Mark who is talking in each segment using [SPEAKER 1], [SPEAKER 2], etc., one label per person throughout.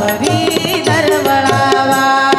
[SPEAKER 1] परी दरवळावा.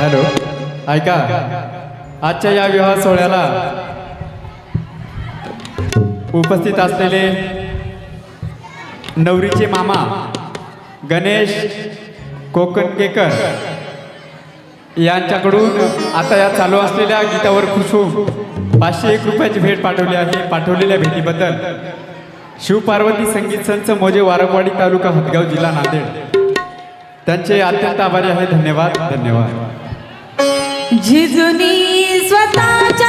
[SPEAKER 2] हॅलो ऐका. आजच्या या विवाह सोहळ्याला उपस्थित असलेले नवरीचे मामा गणेश कोकणकेकर यांच्याकडून आता या चालू असलेल्या गीतावर खुश होऊन पाचशे एक रुपयाची भेट पाठवली आहे. पाठवलेल्या भेटीबद्दल शिवपार्वती संगीत संच मोजे वारंवाडी तालुका हदगाव जिल्हा नांदेड. त्यांचे अत्यंत आभारी आहे. धन्यवाद. धन्यवाद.
[SPEAKER 1] झिजुनी स्वतःच्या